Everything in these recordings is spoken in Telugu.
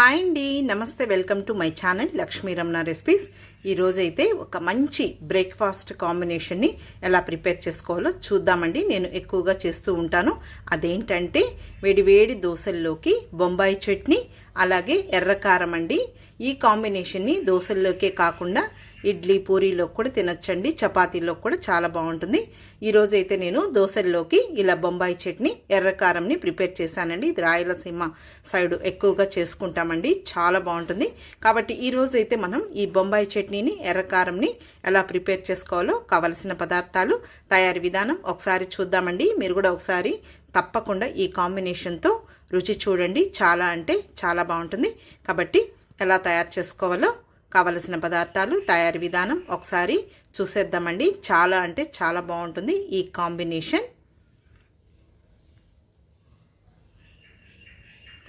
హాయ్ అండి. నమస్తే welcome to my channel Lakshmi Ramana recipes. ఈరోజైతే ఒక మంచి బ్రేక్ఫాస్ట్ కాంబినేషన్ని ఎలా ప్రిపేర్ చేసుకోవాలో చూద్దామండి. నేను ఎక్కువగా చేస్తూ ఉంటాను. అదేంటంటే వేడివేడి దోశల్లోకి బొంబాయి చట్నీ అలాగే ఎర్రకారం అండి. ఈ కాంబినేషన్ని దోశల్లోకే కాకుండా ఇడ్లీ పూరీలో కూడా తినచ్చండి. చపాతీలో కూడా చాలా బాగుంటుంది. ఈరోజు అయితే నేను దోశల్లోకి ఇలా బొంబాయి చట్నీ ఎర్రకారంని ప్రిపేర్ చేశానండి. ఇది రాయలసీమ సైడ్ ఎక్కువగా చేసుకుంటామండి. చాలా బాగుంటుంది. కాబట్టి ఈరోజు అయితే మనం ఈ బొంబాయి చట్నీని ఎర్రకారంని ఎలా ప్రిపేర్ చేసుకోవాలో కావలసిన పదార్థాలు తయారీ విధానం ఒకసారి చూద్దామండి. మీరు కూడా ఒకసారి తప్పకుండా ఈ కాంబినేషన్తో రుచి చూడండి. చాలా అంటే చాలా బాగుంటుంది. కాబట్టి ఎలా తయారు చేసుకోవాలో కావలసిన పదార్థాలు తయారీ విధానం ఒకసారి చూసేద్దామండి. చాలా అంటే చాలా బాగుంటుంది ఈ కాంబినేషన్.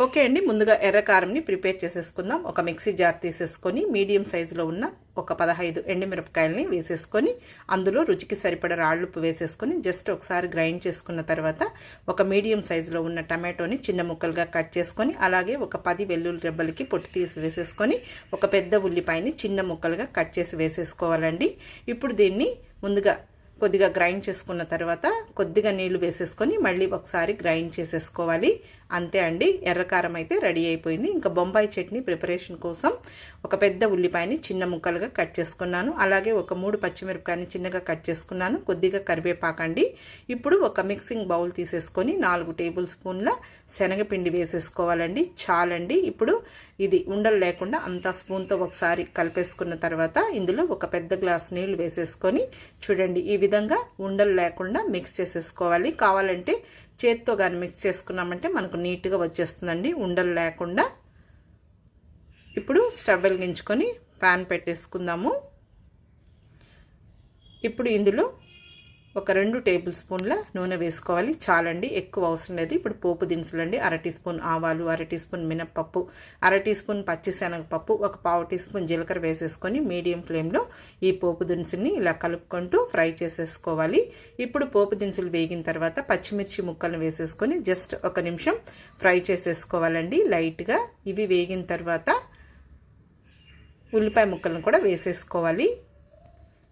ఓకే అండి ముందుగా ఎర్రకారంని ప్రిపేర్ చేసేసుకుందాం. ఒక మిక్సీ జార్ తీసేసుకొని మీడియం సైజులో ఉన్న ఒక పదహైదు ఎండుమిరపకాయలని వేసేసుకొని అందులో రుచికి సరిపడ రాళ్ళుప్పు వేసేసుకొని జస్ట్ ఒకసారి గ్రైండ్ చేసుకున్న తర్వాత ఒక మీడియం సైజులో ఉన్న టమాటోని చిన్న ముక్కలుగా కట్ చేసుకొని అలాగే ఒక పది వెల్లుల్లి రెబ్బలకి పొట్టు తీసి వేసేసుకొని ఒక పెద్ద ఉల్లిపాయని చిన్న ముక్కలుగా కట్ చేసి వేసేసుకోవాలండి. ఇప్పుడు దీన్ని ముందుగా కొద్దిగా గ్రైండ్ చేసుకున్న తర్వాత కొద్దిగా నీళ్ళు వేసేసుకొని మళ్ళీ ఒకసారి గ్రైండ్ చేసేసుకోవాలి. అంతే అండి ఎర్రకారం అయితే రెడీ అయిపోయింది. ఇంకా బొంబాయి చట్నీ ప్రిపరేషన్ కోసం ఒక పెద్ద ఉల్లిపాయని చిన్న ముక్కలుగా కట్ చేసుకున్నాను. అలాగే ఒక మూడు పచ్చిమిరపకాయని చిన్నగా కట్ చేసుకున్నాను. కొద్దిగా కరివేపాకండి ఇప్పుడు ఒక మిక్సింగ్ బౌల్ తీసేసుకొని నాలుగు టేబుల్ స్పూన్ల శనగపిండి వేసేసుకోవాలండి. చాలండి. ఇప్పుడు ఇది ఉండలు లేకుండా అంతా స్పూన్తో ఒకసారి కలిపేసుకున్న తర్వాత ఇందులో ఒక పెద్ద గ్లాస్ నీళ్ళు వేసేసుకొని చూడండి ఈ విధంగా ఉండలు లేకుండా మిక్స్ చేసేసుకోవాలి. కావాలంటే చేత్తో కానీ మిక్స్ చేసుకున్నామంటే మనకు నీట్గా వచ్చేస్తుందండి. ఉండలు లేకుండా. ఇప్పుడు స్టవ్ వెలిగించుకొని ప్యాన్ పెట్టేసుకుందాము. ఇప్పుడు ఇందులో ఒక రెండు టేబుల్ స్పూన్ల నూనె వేసుకోవాలి. చాలండి ఎక్కువ అవసరం లేదు. ఇప్పుడు పోపు దినుసులు అండి అర టీ స్పూన్ ఆవాలు అర టీ స్పూన్ మినప్పప్పు అర టీ స్పూన్ పచ్చిశనగపప్పు ఒక పావు టీ స్పూన్ జీలకర్ర వేసేసుకొని మీడియం ఫ్లేమ్లో ఈ పోపు దినుసుల్ని ఇలా కలుపుకుంటూ ఫ్రై చేసేసుకోవాలి. ఇప్పుడు పోపు దినుసులు వేగిన తర్వాత పచ్చిమిర్చి ముక్కలను వేసేసుకొని జస్ట్ ఒక నిమిషం ఫ్రై చేసేసుకోవాలండి. లైట్గా ఇవి వేగిన తర్వాత ఉల్లిపాయ ముక్కలను కూడా వేసేసుకోవాలి.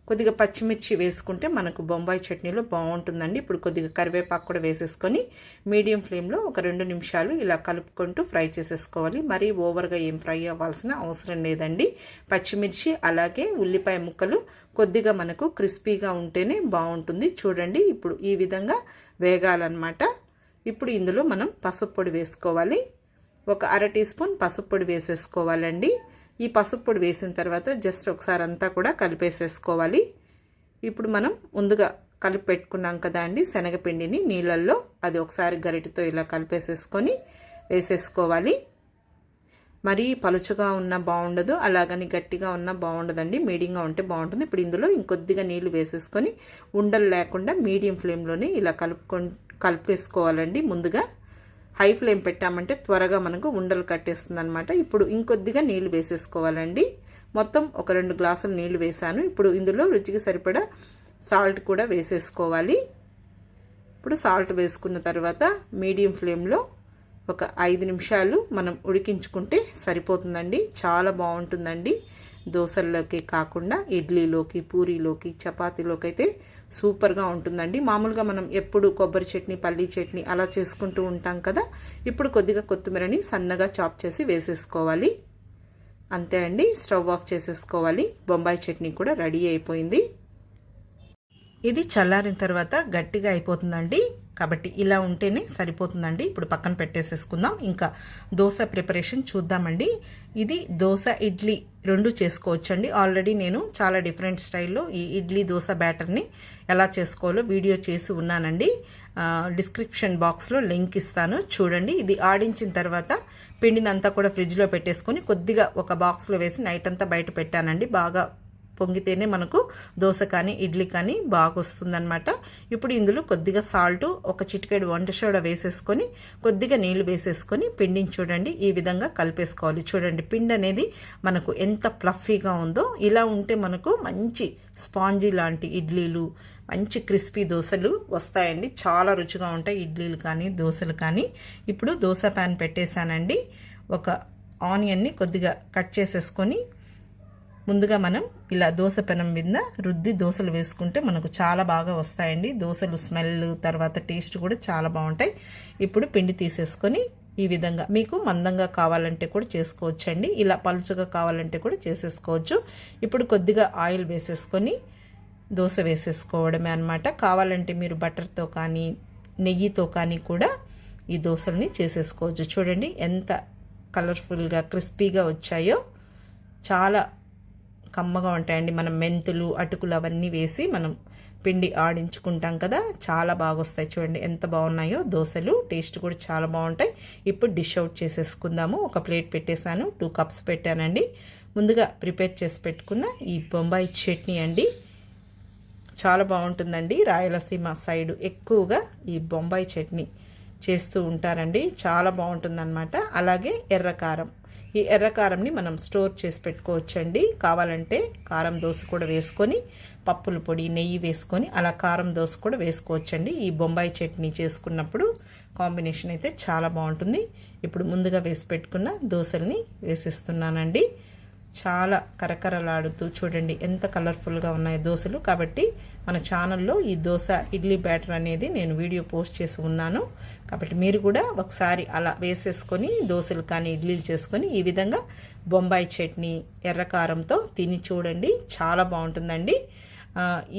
కొద్దిగా పచ్చిమిర్చి వేసుకుంటే మనకు బొంబాయి చట్నీలో బాగుంటుందండి. ఇప్పుడు కొద్దిగా కరివేపాకు కూడా వేసేసుకొని మీడియం ఫ్లేమ్లో ఒక రెండు నిమిషాలు ఇలా కలుపుకుంటూ ఫ్రై చేసేసుకోవాలి. మరీ ఓవర్గా ఏం ఫ్రై అవ్వాల్సిన అవసరం లేదండి. పచ్చిమిర్చి అలాగే ఉల్లిపాయ ముక్కలు కొద్దిగా మనకు క్రిస్పీగా ఉంటేనే బాగుంటుంది. చూడండి ఇప్పుడు ఈ విధంగా వేగాలన్నమాట. ఇప్పుడు ఇందులో మనం పసుపు పొడి వేసుకోవాలి. ఒక అర టీ స్పూన్ పసుపు పొడి వేసేసుకోవాలండి. ఈ పసుపు పొడి వేసిన తర్వాత జస్ట్ ఒకసారి అంతా కూడా కలిపేసేసుకోవాలి. ఇప్పుడు మనం ముందుగా కలిపి పెట్టుకున్నాం కదా అండి శనగపిండిని నీళ్ళల్లో అది ఒకసారి గరిటతో ఇలా కలిపేసేసుకొని వేసేసుకోవాలి. మరీ పలుచుగా ఉన్న బాగుండదు అలాగని గట్టిగా ఉన్న బాగుండదండి. మీడియంగా ఉంటే బాగుంటుంది. ఇప్పుడు ఇందులో ఇంకొద్దిగా నీళ్ళు వేసేసుకొని ఉండలు లేకుండా మీడియం ఫ్లేమ్లోనే ఇలా కలుపుకొని కలిపేసుకోవాలండి ముందుగా. హై ఫ్లేమ్ పెట్టామంటే త్వరగా మనకు ఉండలు కట్టేస్తుంది అనమాట ఇప్పుడు ఇంకొద్దిగా నీళ్ళు వేసేసుకోవాలండి. మొత్తం ఒక రెండు గ్లాసులు నీళ్ళు వేసాను ఇప్పుడు ఇందులో రుచికి సరిపడా సాల్ట్ కూడా వేసేసుకోవాలి. ఇప్పుడు సాల్ట్ వేసుకున్న తర్వాత మీడియం ఫ్లేమ్లో ఒక ఐదు నిమిషాలు మనం ఉడికించుకుంటే సరిపోతుందండి. చాలా బాగుంటుందండి. దోశల్లోకి కాకుండా ఇడ్లీలోకి పూరీలోకి చపాతీలోకి అయితే సూపర్గా ఉంటుందండి. మామూలుగా మనం ఎప్పుడు కొబ్బరి చట్నీ పల్లీ చట్నీ అలా చేసుకుంటూ ఉంటాం కదా ఇప్పుడు కొద్దిగా కొత్తిమీరని సన్నగా చాప్ చేసి వేసేసుకోవాలి. అంతే అండి స్టవ్ ఆఫ్ చేసేసుకోవాలి. బొంబాయి చట్నీ కూడా రెడీ అయిపోయింది. ఇది చల్లారిన తర్వాత గట్టిగా అయిపోతుందండి. కాబట్టి ఇలా ఉంటేనే సరిపోతుందండి. ఇప్పుడు పక్కన పెట్టేసేసుకుందాం. ఇంకా దోశ ప్రిపరేషన్ చూద్దామండి. ఇది దోశ ఇడ్లీ రెండు చేసుకోవచ్చండి. ఆల్రెడీ నేను చాలా డిఫరెంట్ స్టైల్లో ఈ ఇడ్లీ దోశ బ్యాటర్ని ఎలా చేసుకోవాలో వీడియో చేసి ఉన్నానండి. డిస్క్రిప్షన్ బాక్స్లో లింక్ ఇస్తాను. చూడండి. ఇది ఆడించిన తర్వాత పిండినంతా కూడా ఫ్రిడ్జ్లో పెట్టేసుకొని కొద్దిగా ఒక బాక్స్లో వేసి నైట్ అంతా బయట పెట్టానండి. బాగా పొంగితేనే మనకు దోశ కానీ ఇడ్లీ కానీ బాగా వస్తుందన్నమాట ఇప్పుడు ఇందులో కొద్దిగా సాల్ట్ ఒక చిటికెడు వంట సోడా వేసేసుకొని కొద్దిగా నీళ్ళు వేసేసుకొని పిండిని చూడండి. ఈ విధంగా కలిపేసుకోవాలి. చూడండి పిండి అనేది మనకు ఎంత ప్లఫీగా ఉందో ఇలా ఉంటే మనకు మంచి స్పాంజీ లాంటి ఇడ్లీలు మంచి క్రిస్పీ దోశలు వస్తాయండి. చాలా రుచిగా ఉంటాయి ఇడ్లీలు కానీ దోశలు కానీ. ఇప్పుడు దోశ ప్యాన్ పెట్టేశానండి. ఒక ఆనియన్ని కొద్దిగా కట్ చేసేసుకొని ముందుగా మనం ఇలా దోశ పెనం మీద రుద్ది దోశలు వేసుకుంటే మనకు చాలా బాగా వస్తాయండి. దోశలు స్మెల్ తర్వాత టేస్ట్ కూడా చాలా బాగుంటాయి. ఇప్పుడు పిండి తీసేసుకొని ఈ విధంగా మీకు మందంగా కావాలంటే కూడా చేసుకోవచ్చండి. ఇలా పలుచగా కావాలంటే కూడా చేసేసుకోవచ్చు. ఇప్పుడు కొద్దిగా ఆయిల్ వేసేసుకొని దోశ వేసేసుకోవడమే అనమాట కావాలంటే మీరు బటర్తో కానీ నెయ్యితో కానీ కూడా ఈ దోశల్ని చేసేసుకోవచ్చు. చూడండి ఎంత కలర్ఫుల్గా క్రిస్పీగా వచ్చాయో. చాలా కమ్మగా ఉంటాయండి. మనం మెంతులు అటుకులు అవన్నీ వేసి మనం పిండి ఆడించుకుంటాం కదా చాలా బాగా వస్తాయి చూడండి. ఎంత బాగున్నాయో దోశలు టేస్ట్ కూడా చాలా బాగుంటాయి. ఇప్పుడు డిష్ అవుట్ చేసేసుకుందాము. ఒక ప్లేట్ పెట్టేశాను టూ కప్స్ పెట్టానండి. ముందుగా ప్రిపేర్ చేసి పెట్టుకున్న ఈ బొంబాయి చట్నీ అండి. చాలా బాగుంటుందండి. రాయలసీమ సైడు ఎక్కువగా ఈ బొంబాయి చట్నీ చేస్తూ ఉంటారండి. చాలా బాగుంటుందన్నమాట. అలాగే ఎర్రకారం. ఈ ఎర్రకారంని మనం స్టోర్ చేసి పెట్టుకోవచ్చండి. కావాలంటే కారం దోశ కూడా వేసుకొని పప్పుల పొడి నెయ్యి వేసుకొని అలా కారం దోశ కూడా వేసుకోవచ్చండి. ఈ బొంబాయి చట్నీ చేసుకున్నప్పుడు కాంబినేషన్ అయితే చాలా బాగుంటుంది. ఇప్పుడు ముందుగా వేసి పెట్టుకున్న దోశల్ని వేసేస్తున్నానండి. చాలా కరకరలాడుతూ చూడండి ఎంత కలర్ఫుల్గా ఉన్నాయి దోశలు. కాబట్టి మన ఛానల్లో ఈ దోశ ఇడ్లీ బ్యాటర్ అనేది నేను వీడియో పోస్ట్ చేసి ఉన్నాను. కాబట్టి మీరు కూడా ఒకసారి అలా వేసేసుకొని దోశలు కానీ ఇడ్లీలు చేసుకొని ఈ విధంగా బొంబాయి చట్నీ ఎర్రకారంతో తిని చూడండి. చాలా బాగుంటుందండి.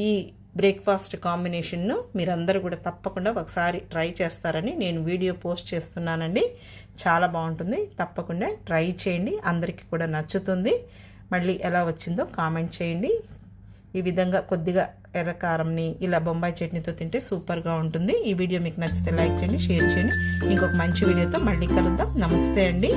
ఈ బ్రేక్ఫాస్ట్ కాంబినేషన్ను మీరందరూ కూడా తప్పకుండా ఒకసారి ట్రై చేస్తారని నేను వీడియో పోస్ట్ చేస్తున్నానండి. చాలా బాగుంటుంది. తప్పకుండా ట్రై చేయండి. అందరికీ కూడా నచ్చుతుంది. మళ్ళీ ఎలా వచ్చిందో కామెంట్ చేయండి. ఈ విధంగా కొద్దిగా ఎర్రకారంని ఇలా బొంబాయి చట్నీతో తింటే సూపర్గా ఉంటుంది. ఈ వీడియో మీకు నచ్చితే లైక్ చేయండి షేర్ చేయండి. ఇంకొక మంచి వీడియోతో మళ్ళీ కలుద్దాం. నమస్తే అండి.